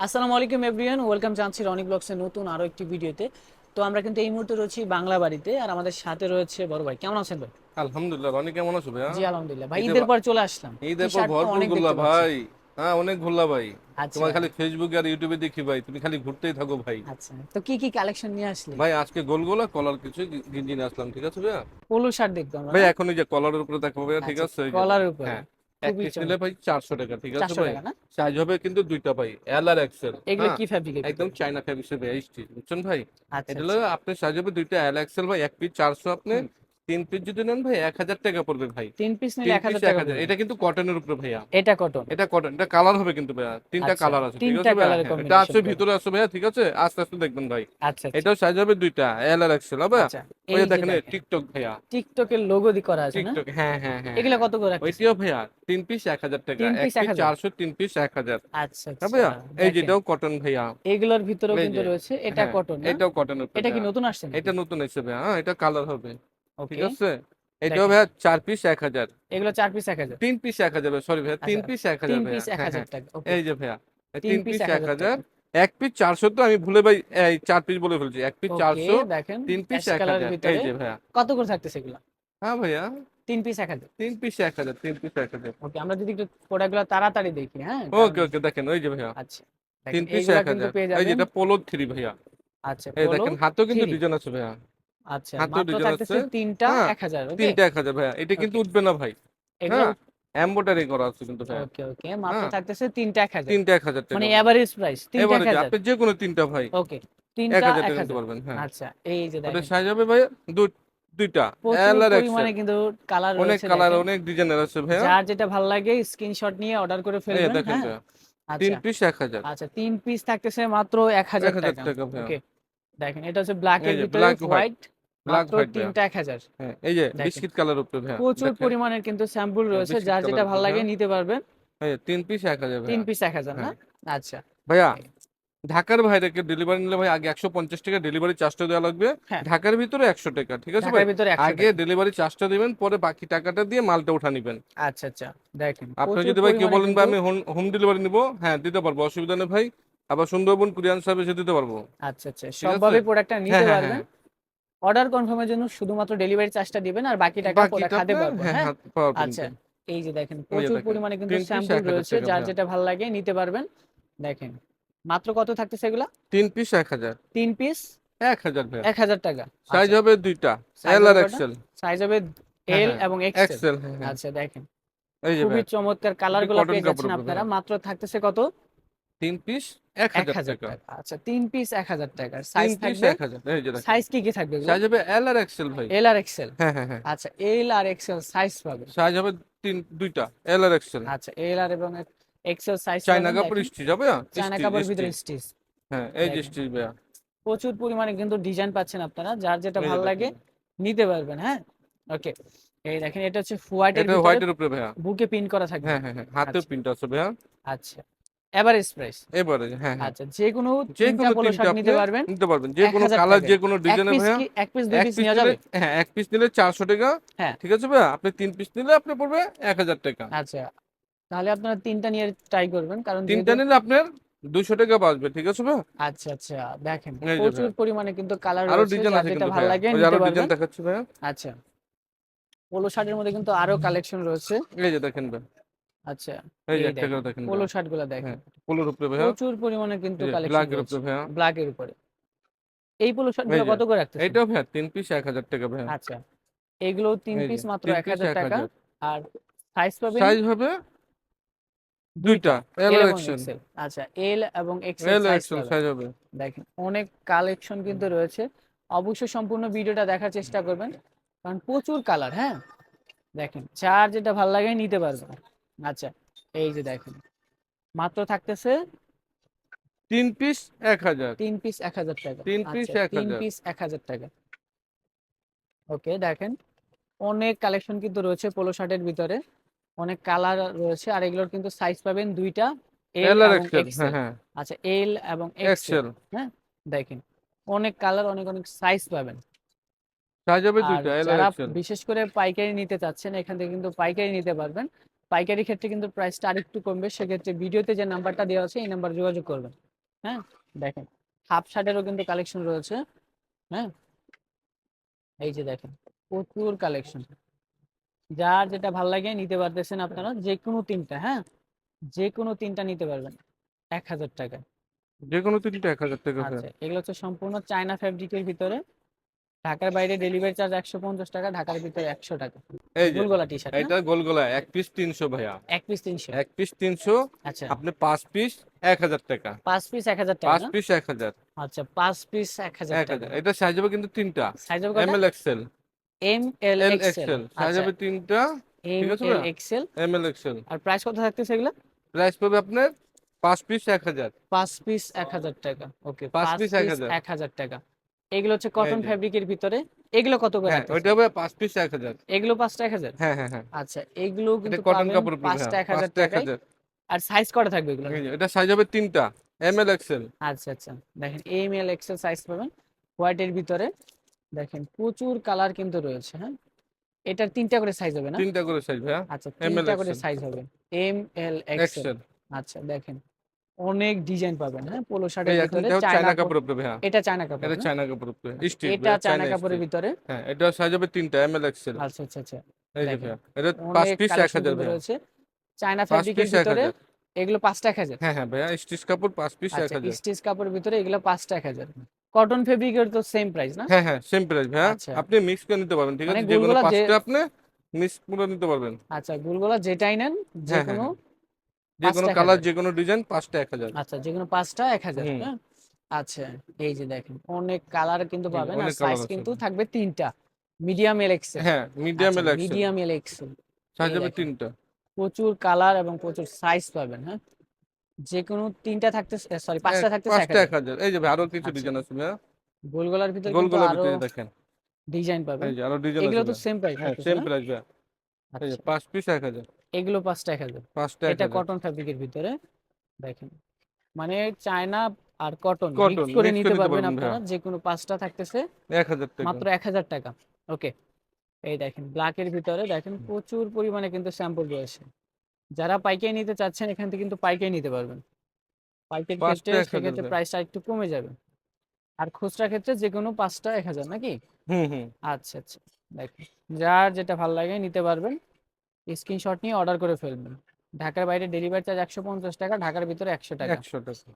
আসসালামু আলাইকুম everyone welcome জানছি রনি ব্লগসের নতুন আরও একটি ভিডিওতে। তো আমরা কিন্তু এই মুহূর্তে রয়েছি বাংলা বাড়িতে আর আমাদের সাথে রয়েছে বড় ভাই। কেমন আছেন ভাই? আলহামদুলিল্লাহ রনি কেমন আছো ভাইয়া? জি আলহামদুলিল্লাহ। ভাই ঈদের পর- চলে আসলাম। ঈদের পর ভরপুর অনেক ঘুরলা ভাই। হ্যাঁ অনেক ঘুরলা ভাই। আচ্ছা। তোমার খালি ফেসবুক আর ইউটিউবে দেখি ভাই তুমি খালি ঘুরতেই থাকো ভাই। আচ্ছা। তো কি কি কালেকশন নিয়ে আসলে? ভাই আজকে গোলগোলা কলার কিছু গিঞ্জি নিয়ে আসলাম ঠিক আছে ভাইয়া? পোলো শার্ট দেখতে আমরা। ভাই এখন এই যে কলারের উপরে দেখো ভাইয়া ঠিক আছে? এই যে। কলার উপরে। হ্যাঁ। এক পিস নিলে ভাই চারশো টাকা ঠিক আছে চারশো ভাই? সাইজ হবে কিন্তু দুইটা ভাই এল আর এক্সেল এগুলো কি ফ্যাব্রিক একদম চায়না ভাই স্টিচ বুঝছেন ভাই? আচ্ছা এটা হলো আপনার সাইজ হবে দুইটা এল এক্সেল ভাই এক পিস চারশো আপনি তিন পিস যদি নেন ভাই এক হাজার টাকা পড়বে ভাই। তিন পিস নিলে এক হাজার টাকা এটা কিন্তু কটনের উপরে ভাইয়া। এটা কটন এটা কটন এটা কালার হবে কিন্তু ভাইয়া। তিনটা আচ্ছা, কালার আছে ঠিক আছে হ্যাঁ, এটা আছে ভিতরে আছে ভাইয়া ঠিক আছে? আস্তে আস্তে দেখবেন ভাই। আচ্ছা আচ্ছা, এটাও সাইজ হবে দুইটা এল আর এক্সেল হবে? আচ্ছা ওই যে দেখেন টিকটক ভাইয়া। টিকটকের লোগো দি করা আছে না? টিকটক হ্যাঁ হ্যাঁ হ্যাঁ। এগুলো কত করে? ওইটিও ভাইয়া তিন পিস এক হাজার টাকা। এক পিস চারশো তিন পিস এক হাজার। আচ্ছা হ্যাঁ আচ্ছা ভাইয়া এই যেটাও কটন ভাইয়া। এগুলোর ভিতরেও কিন্তু রয়েছে। এটা হ্যাঁ, কটন এটাও কটনের উপরে এটা কি নতুন আসছে এটা নতুন এসে ভাইয়া হ্যাঁ এটা কালার হবে। ঠিক আছে এটাও। ভাইয়া চার পিস এক হাজার এগুলো চার পিস এক হাজার তিন পিস এক হাজার সরি ভাইয়া তিন আচ্ছা, পিস এক হাজার হ্যাঁ, হ্যাঁ। এই যে ভাইয়া তিন পিস এক হাজার এক পিস চারশো তো আমি ভুলে ভাই এই চার পিস বলে ফেলছি এক পিস চারশো তিন পিস এক হাজার এই যে ভাইয়া কত করে থাকতেছে এগুলো হ্যাঁ ভাইয়া তিন পিস এক হাজার তিন পিস এক হাজার তিন পিস এক হাজার ওকে আমরা যদি একটু প্রোডাক্টগুলো তাড়াতাড়ি দেখি হ্যাঁ ওকে ওকে দেখেন ওই যে ভাইয়া আচ্ছা তিন পিস এক হাজার এই যেটা পোলো থ্রি ভাইয়া আচ্ছা এই দেখেন হাতেও কিন্তু। ডিজাইন আছে ভাইয়া আচ্ছা হাতেও ডিজাইন আছে। তিনটা হ্যাঁ, এক হাজার ওকে? তিনটা এক হাজার ভাইয়া। এটা কিন্তু উঠবে না ভাই। হ্যাঁ এম্বোটারি করা আছে কিন্তু ভাইয়া। ওকে ওকে মাত্র হ্যাঁ। থাকতেছে তিনটা এক হাজার। তিনটা এক হাজার টাকা মানে এভারেজ প্রাইস তিনটা এবারে এক হাজার। আপনি যে কোনো তিনটা ভাই। ওকে তিনটা হাজার টাকা নিতে পারবেন হ্যাঁ। আচ্ছা এই যে দেখেন। সাইজ হবে দুইটা। এল আর কিন্তু কালার অনেক কালার অনেক ডিজাইনের আছে ভাইয়া। যার যেটা ভালো লাগে স্ক্রিনশট নিয়ে অর্ডার করে ফেলবেন হ্যাঁ। তিন আচ্ছা। পিস এক হাজার। আচ্ছা তিন পিস থাকতেছে মাত্র এক হাজার এক হাজার টাকা। টাকা ওকে দেখেন এটা হচ্ছে ব্ল্যাক এর ভিতরে হোয়াইট। তিনটা হ্যাঁ এই যে বিস্কিট কালার উপরে ভাইয়া প্রচুর পরিমাণের কিন্তু স্যাম্পল রয়েছে যার যেটা ভালো লাগে হ্যাঁ। নিতে পারবেন। এই তিন পিস এক হাজার তিন পিস এক হাজার না? হ্যাঁ। আচ্ছা। ভাইয়া ঢাকার বাইরে ডেলিভারি নিলে ভাই আগে একশো পঞ্চাশ টাকা ডেলিভারি চার্জটা দেওয়া লাগবে। ঢাকার ভিতরে একশো টাকা ঠিক আছে ভাই? আগে ডেলিভারি চার্জটা দিবেন পরে বাকি টাকাটা দিয়ে মালটা উঠা নিবেন। আচ্ছা আচ্ছা। দেখেন আপনি যদি ভাই কেউ বলেন ভাই আমি হোম ডেলিভারি নিবো। হ্যাঁ দিতে পারব অসুবিধা নেই ভাই। আবার সুন্দরবন কুরিয়ান সার্ভিসে দিতে পারব। আচ্ছা আচ্ছা? সবভাবে প্রোডাক্টটা নিতে হ্যাঁ, হ্যাঁ, পারবেন। অর্ডার কনফার্মের জন্য শুধুমাত্র ডেলিভারি চার্জটা দিবেন আর বাকি টাকা প্রোডাক্ট হাতে আপনার- পাবো হ্যাঁ হ্যাঁ? আচ্ছা এই যে দেখেন প্রচুর পরিমাণে কিন্তু স্যাম্পল রয়েছে যার যেটা ভালো লাগে নিতে পারবেন। দেখেন মাত্র কত থাকতেছে এগুলা? তিন পিস এক হাজার। তিন পিস এক হাজার এক হাজার টাকা। সাইজ হবে দুইটা। এল আর এক্সেল সাইজ হবে হ্যাঁ, এল হ্যাঁ, এবং এক্সেল হ্যাঁ হ্যাঁ। আচ্ছা দেখেন। খুবই চমৎকার কালারগুলো পেয়ে যাচ্ছেন আপনারা। হ্যাঁ। মাত্র থাকতেছে কত? তিন পিস এক হাজার টাকা। আচ্ছা তিন পিস এক হাজার টাকা। সাইজ থাকবে? এক হাজার। সাইজ কি কি থাকবে সাইজ হবে এল আর এক্সেল ভাই। এল আর এক্সেল হ্যাঁ হ্যাঁ হ্যাঁ। আচ্ছা এল আর এক্সেল সাইজ পাবে। সাইজ হবে তিন দুইটা এল আর এক্সেল আচ্ছা এল আর এবং এক্সেল সাইজ চাইনা কাপড় স্টিচ হবে? চায়না কাপড় ভিতরে স্টিচ হ্যাঁ এই যে স্টিচ ভাইয়া। প্রচুর পরিমাণে কিন্তু ডিজাইন পাচ্ছেন আপনারা। যার যেটা ভালো লাগে নিতে পারবেন হ্যাঁ? ওকে এই দেখেন এটা হচ্ছে হোয়াইটের এটা ভিতরে হোয়াইটের উপরে ভাইয়া। বুকে পিন করা থাকবে। হ্যাঁ হ্যাঁ হ্যাঁ। হাতেও আচ্ছা। প্রিন্ট আছে ভাইয়া। আচ্ছা। এভারেজ প্রাইস হ্যাঁ হ্যাঁ। আচ্ছা যে কোনো যে কোনো তিনটা নিতে পারবেন। নিতে পারবেন। যে কোনো কালার। যে কোনো ভাইয়া। এক পিস দুই পিস পিস নেওয়া যাবে? হ্যাঁ এক পিস নিলে চারশো টাকা। হ্যাঁ। ঠিক আছে ভাইয়া? আপনি তিন পিস নিলে আপনি পড়বে টাকা। আচ্ছা তাহলে আপনারা তিনটা নিয়ে ট্রাই করবেন কারণ তিনটা নিলে আপনার দুশো টাকা বাঁচবে ঠিক আছে ভাইয়া? আচ্ছা আচ্ছা দেখেন প্রচুর পরিমাণে কিন্তু কালার আরও ডিজাইন আছে কিন্তু ভালো লাগে ওই নিতে পারবেন। ডিজাইন দেখাচ্ছি ভাইয়া। আচ্ছা পোলো শার্টের মধ্যে কিন্তু আরও কালেকশন রয়েছে। এই যে দেখেন ভাই আচ্ছা এই একটা দেখেন, করে দেখেন পোলো শার্টগুলা দেখেন। হ্যাঁ পোলোর উপরে ভাইয়া। প্রচুর পরিমাণে কিন্তু কালেকশন ব্ল্যাক এর উপরে ভাইয়া। ব্ল্যাক এর উপরে। এই পোলো শার্টগুলো কত করে রাখতেছেন? এইটাও ভাইয়া তিন পিস এক হাজার টাকা ভাইয়া। আচ্ছা এগুলো তিন পিস মাত্র টাকা। আর সাইজ পাবেন সাইজ হবে দুইটা এল এক্সেল আচ্ছা এল এবং এক্সেল সাইজ হবে। দেখেন অনেক কালেকশন কিন্তু রয়েছে। অবশ্যই সম্পূর্ণ ভিডিওটা দেখার চেষ্টা করবেন। কারণ প্রচুর কালার হ্যাঁ? দেখেন যার যেটা ভালো লাগে নিতে পারবেন। আচ্ছা এই যে দেখেন। মাত্র থাকতেছে তিন পিস এক হাজার। তিন পিস এক হাজার টাকা। তিন piece আচ্ছা, তিন পিস এক হাজার টাকা। ওকে দেখেন। অনেক কালেকশন কিন্তু রয়েছে পোলো শার্টের ভিতরে। অনেক কালার রয়েছে। আর এগুলোর কিন্তু সাইজ পাবেন দুইটা এল আর এক্সেল হ্যাঁ হ্যাঁ। আচ্ছা এল এবং এক্সেল হ্যাঁ দেখেন। অনেক কালার অনেক অনেক সাইজ পাবেন। সাইজ হবে দুইটা এল আর এক্সেল বিশেষ করে পাইকারি নিতে চাচ্ছেন এখান থেকে কিন্তু পাইকারি নিতে পারবেন। পাইকারি ক্ষেত্রে কিন্তু প্রাইসটা আরেকটু কমবে সেক্ষেত্রে ভিডিওতে যে নাম্বারটা দেওয়া আছে এই নাম্বার যোগাযোগ করবেন। হ্যাঁ? দেখেন হাফ শার্টেরও কিন্তু কালেকশন রয়েছে। হ্যাঁ? এই যে দেখেন প্রচুর কালেকশন যার যেটা ভালো লাগে নিতে পারতেছেন আপনারা যে কোনো তিনটা হ্যাঁ? যে কোনো তিনটা নিতে পারবেন এক হাজার টাকা যে কোনো তিনটা এক হাজার টাকা আচ্ছা এগুলো হচ্ছে সম্পূর্ণ চায়না ফ্যাব্রিকের ভিতরে। ঢাকার বাইরে ডেলিভারি চার্জ একশো পঞ্চাশ টাকা ঢাকার ভিতরে একশো টাকা। এই যে গোলগলা টি শার্ট এটা গোলগোলা এক পিস তিনশো ভাইয়া। এক পিস তিনশো। এক পিস তিনশো আচ্ছা। আপনি পাঁচ পিস এক হাজার টাকা। পাঁচ পিস এক হাজার টাকা পাঁচ পিস এক হাজার। আচ্ছা পাঁচ পিস এক হাজার টাকা। এটা সাইজ হবে কিন্তু তিনটা। সাইজ হবে M L XL M L L XL size হবে তিনটা। M L XL M L XL আর প্রাইস কত থাকতেছে এগুলো? প্রাইস পড়বে আপনার পাঁচ পিস এক হাজার। পাঁচ পিস এক হাজার টাকা। ওকে পাঁচ পিস এক হাজার। এক হাজার টাকা। এগুলো হচ্ছে কটন যে। ফ্যাব্রিকের ভিতরে। এগুলো কত করে হ্যাঁ ওইটা হবে পাঁচ পিস এক হাজার। এগুলো পাঁচটা এক হাজার? হ্যাঁ হ্যাঁ হ্যাঁ। আচ্ছা এগুলো কিন্তু কটন কাপড় উপরে পাঁচটা হ্যাঁ, এক হাজার পাঁচটা এক টাকায়। হাজার। আর সাইজ কটা থাকবে এগুলো এটা সাইজ হবে তিনটা এম এল এক্সেল আচ্ছা আচ্ছা। দেখেন এম এল এক্সেল সাইজ পাবেন। হোয়াইটের ভিতরে দেখেন প্রচুর কালার কিন্তু রয়েছে হ্যাঁ? এটার তিনটা করে সাইজ হবে না? তিনটা করে সাইজ ভাইয়া আচ্ছা তিনটা করে সাইজ হবে। এম এল এক্সেল আচ্ছা দেখেন। অনেক ডিজাইন পাবেন হ্যাঁ? পোলো শার্টের ভিতরে চায়না কাপড় উপরে ভাইয়া এটা চায়না কাপড় এটা চায়না কাপড় উপরে স্টিচ এটা চায়না কাপড়ের ভিতরে। হ্যাঁ এটা সাইজ হবে তিনটা এম এল এক্সেল আচ্ছা আচ্ছা আচ্ছা। এই যে দেখেন। এটা পাঁচ পিস এক কালেকশন হাজার রয়েছে। চায়না পাঁচ ফ্যাব্রিকের ভিতরে এগুলো পাঁচটা এক হাজার। হ্যাঁ হ্যাঁ ভাইয়া স্টিচ কাপড় পাঁচ পিস এক আচ্ছা হাজার। স্টিচ কাপড়ের ভিতরে এগুলো পাঁচটা এক হাজার। কটন ফেব্রিকের তো সেম প্রাইস না? হ্যাঁ হ্যাঁ সেম প্রাইস আচ্ছা। আপনি মিক্স করে নিতে পারবেন ঠিক মানে আছে? যে কোনো গুলগুলা পাঁচটা আপনি মিক্স করে নিতে পারবেন। আচ্ছা গুলগুলা যেটাই নেন যে হ্যাঁ, হ্যাঁ, কোনো যে কোনো কালার। যে কোনো ডিজাইন পাঁচটা এক হাজার। আচ্ছা যে কোনো পাঁচটা এক হাজার হ্যাঁ? আচ্ছা এই যে দেখেন অনেক কালার কিন্তু পাবেন আর সাইজ কিন্তু থাকবে তিনটা মিডিয়াম এল এক্সেল হ্যাঁ medium L XL medium L XL size হবে তিনটা। প্রচুর কালার এবং প্রচুর সাইজ পাবেন হ্যাঁ? যে কোনো তিনটা থাকতে সরি পাঁচটা থাকতে পাঁচটা এক হাজার। এই যে আরও কিছু আচ্ছা। ডিজাইন আছে ভাইয়া? গোলগলার ভিতরে গোল কিন্তু আরও ভিতরে দেখেন। ডিজাইন পাবেন। এই যে আরও ডিজাইন এগুলো তো সেম প্রাইস সেম প্রাইস ভাইয়া। এই যে পাঁচ পিস এক হাজার। এগুলো পাঁচটা এক হাজার পাঁচটা এটা কটন ফ্যাব্রিকের ভিতরে দেখেন। মানে চায়না আর কটন মিক্স করে নিতে পারবেন আপনারা যে কোনো পাঁচটা থাকতেছে টাকা। মাত্র এক হাজার টাকা। ওকে এই দেখেন ব্ল্যাকের ভিতরে দেখেন প্রচুর পরিমাণে কিন্তু স্যাম্পল রয়েছে। যারা পাইকারি নিতে চাচ্ছেন এখান থেকে কিন্তু পাইকারি নিতে পারবেন। পাইকারি ক্ষেত্রে সেক্ষেত্রে প্রাইসটা একটু কমে যাবে। আর খুচরা ক্ষেত্রে যে কোনো পাঁচটা এক হাজার নাকি? হুম হুম। আচ্ছা আচ্ছা দেখেন যার যেটা ভালো লাগে নিতে পারবেন। স্ক্রিনশট নিয়ে অর্ডার করে ফেলবেন। ঢাকার বাইরে ডেলিভারি চার্জ একশো পঞ্চাশ টাকা, ঢাকার ভিতরে একশো টাকা। একশো টাকা।